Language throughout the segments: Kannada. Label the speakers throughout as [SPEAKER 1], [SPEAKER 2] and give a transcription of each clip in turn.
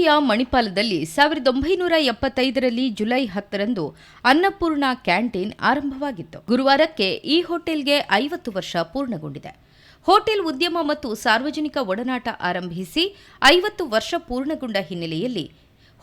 [SPEAKER 1] ಉಡುಪಿಯ ಮಣಿಪಾಲದಲ್ಲಿ ಸಾವಿರದ ಒಂಬೈನೂರ ಎಪ್ಪತ್ತೈದರಲ್ಲಿ ಜುಲೈ ಹತ್ತರಂದು ಅನ್ನಪೂರ್ಣ ಕ್ಯಾಂಟೀನ್ ಆರಂಭವಾಗಿತ್ತು. ಗುರುವಾರಕ್ಕೆ ಈ ಹೋಟೆಲ್ಗೆ ಐವತ್ತು ವರ್ಷ ಪೂರ್ಣಗೊಂಡಿದೆ. ಹೋಟೆಲ್ ಉದ್ಯಮ ಮತ್ತು ಸಾರ್ವಜನಿಕ ಒಡನಾಟ ಆರಂಭಿಸಿ ಐವತ್ತು ವರ್ಷ ಪೂರ್ಣಗೊಂಡ ಹಿನ್ನೆಲೆಯಲ್ಲಿ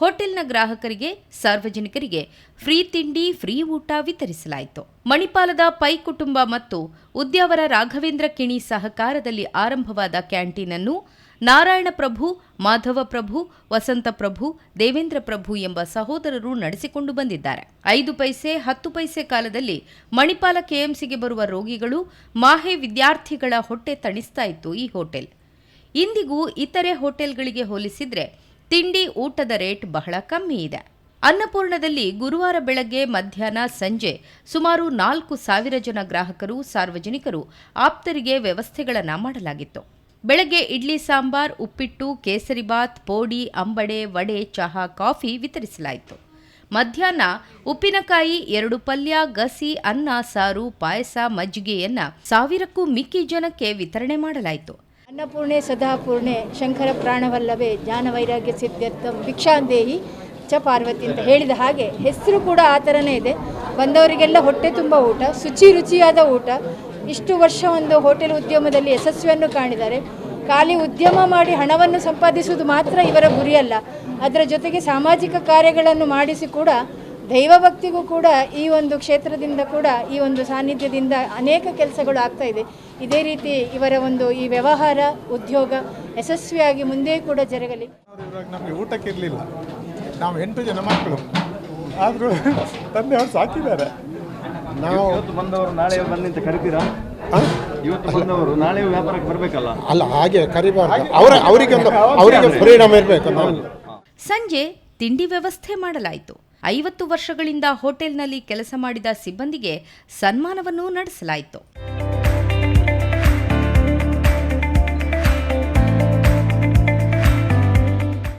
[SPEAKER 1] ಹೋಟೆಲ್ನ ಗ್ರಾಹಕರಿಗೆ, ಸಾರ್ವಜನಿಕರಿಗೆ ಫ್ರೀ ತಿಂಡಿ, ಫ್ರೀ ಊಟ ವಿತರಿಸಲಾಯಿತು. ಮಣಿಪಾಲದ ಪೈ ಕುಟುಂಬ ಮತ್ತು ಉದ್ಯಾವರ ರಾಘವೇಂದ್ರ ಕಿಣಿ ಸಹಕಾರದಲ್ಲಿ ಆರಂಭವಾದ ಕ್ಯಾಂಟೀನ್ ಅನ್ನು ನಾರಾಯಣ ಪ್ರಭು, ಮಾಧವ ಪ್ರಭು, ವಸಂತ ಪ್ರಭು, ದೇವೇಂದ್ರ ಪ್ರಭು ಎಂಬ ಸಹೋದರರು ನಡೆಸಿಕೊಂಡು ಬಂದಿದ್ದಾರೆ. ಐದು ಪೈಸೆ, ಹತ್ತು ಪೈಸೆ ಕಾಲದಲ್ಲಿ ಮಣಿಪಾಲ ಕೆಎಂಸಿಗೆ ಬರುವ ರೋಗಿಗಳು ಮಾಹೆ ವಿದ್ಯಾರ್ಥಿಗಳ ಹೊಟ್ಟೆ ತಣಿಸ್ತಾ ಇತ್ತು ಈ ಹೋಟೆಲ್. ಇಂದಿಗೂ ಇತರೆ ಹೋಟೆಲ್ಗಳಿಗೆ ಹೋಲಿಸಿದ್ರೆ ತಿಂಡಿ ಊಟದ ರೇಟ್ ಬಹಳ ಕಮ್ಮಿ ಇದೆ. ಅನ್ನಪೂರ್ಣದಲ್ಲಿ ಗುರುವಾರ ಬೆಳಗ್ಗೆ ಮಧ್ಯಾಹ್ನ ಸಂಜೆ ಸುಮಾರು ನಾಲ್ಕು ಸಾವಿರ ಜನ ಗ್ರಾಹಕರು, ಸಾರ್ವಜನಿಕರು ಆಪ್ತರಿಗೆ ವ್ಯವಸ್ಥೆಗಳನ್ನು ಮಾಡಲಾಗಿತ್ತು. ಬೆಳಗ್ಗೆ ಇಡ್ಲಿ ಸಾಂಬಾರ್, ಉಪ್ಪಿಟ್ಟು ಕೇಸರಿಬಾತ್ ಪೋಡಿ, ಅಂಬಡೆ, ವಡೆ, ಚಹಾ, ಕಾಫಿ ವಿತರಿಸಲಾಯಿತು. ಮಧ್ಯಾಹ್ನ ಉಪ್ಪಿನಕಾಯಿ, ಎರಡು ಪಲ್ಯ, ಗಸಿ, ಅನ್ನ, ಸಾರು, ಪಾಯಸ, ಮಜ್ಜಿಗೆಯನ್ನ ಸಾವಿರಕ್ಕೂ ಮಿಕ್ಕಿ ಜನಕ್ಕೆ ವಿತರಣೆ ಮಾಡಲಾಯಿತು.
[SPEAKER 2] ಅನ್ನಪೂರ್ಣೆ, ಸದಾಪೂರ್ಣೆ, ಶಂಕರ ಪ್ರಾಣವಲ್ಲವೇ ಜ್ಞಾನ ವೈರಾಗ್ಯ ಸಿದ್ಧರ್ಥಂ ಭಿಕ್ಷಾಂದೇಹಿ, ಚ ಪಾರ್ವತಿ ಅಂತ ಹೇಳಿದ ಹಾಗೆ ಹೆಸರು ಕೂಡ ಆ ಥರನೇ ಇದೆ. ಬಂದವರಿಗೆಲ್ಲ ಹೊಟ್ಟೆ ತುಂಬ ಊಟ ಶುಚಿ ರುಚಿಯಾದ ಊಟ. ಇಷ್ಟು ವರ್ಷ ಒಂದು ಹೋಟೆಲ್ ಉದ್ಯಮದಲ್ಲಿ ಯಶಸ್ವಿಯನ್ನು ಕಾಣಿದ್ದಾರೆ. ಖಾಲಿ ಉದ್ಯಮ ಮಾಡಿ ಹಣವನ್ನು ಸಂಪಾದಿಸುವುದು ಮಾತ್ರ ಇವರ ಗುರಿಯಲ್ಲ. ಅದರ ಜೊತೆಗೆ ಸಾಮಾಜಿಕ ಕಾರ್ಯಗಳನ್ನು ಮಾಡಿಸಿ ಕೂಡ ದೈವಭಕ್ತಿಗೂ ಕೂಡ ಈ ಒಂದು ಕ್ಷೇತ್ರದಿಂದ ಕೂಡ ಈ ಒಂದು ಸಾನ್ನಿಧ್ಯದಿಂದ ಅನೇಕ ಕೆಲಸಗಳು ಆಗ್ತಾ ಇದೆ. ಇದೇ ರೀತಿ ಇವರ ಒಂದು ಈ ವ್ಯವಹಾರ ಉದ್ಯೋಗ ಯಶಸ್ವಿಯಾಗಿ ಮುಂದೆ ಕೂಡ ಜರಗಲಿ.
[SPEAKER 3] ನಮಗೆ ಊಟಕ್ಕೆ ಇರಲಿಲ್ಲ. ನಾವು ಎಂಟು ಜನ ಮಕ್ಕಳು. ಆದರೂ ತಂದೆಯವರು ಸಾಕಿದ್ದಾರೆ. ನಾವು
[SPEAKER 4] ಬಂದವರು ನಾಳೆ ಬಂದಿಂತ ಕರಿತೀರಾ? ಇವತ್ತು ಬಂದವರು ನಾಳೆ ವ್ಯಾಪಾರಕ್ಕೆ ಬರಬೇಕಲ್ಲ?
[SPEAKER 3] ಅಲ್ಲ ಹಾಗೆ ಕರಿಬಾರ್ದು. ಅವರ ಅವರಿಗೆ ಒಂದು ಅವರಿಗೆ ಫ್ರೀಡಮ್ ಇರಬೇಕು
[SPEAKER 1] ಸಂಜೆ ತಿಂಡಿ ವ್ಯವಸ್ಥೆ ಮಾಡಲಾಯಿತು. ಐವತ್ತು ವರ್ಷಗಳಿಂದ ಹೋಟೆಲ್ನಲ್ಲಿ ಕೆಲಸ ಮಾಡಿದ ಸಿಬ್ಬಂದಿಗೆ ಸನ್ಮಾನವನ್ನು ನಡೆಸಲಾಯಿತು.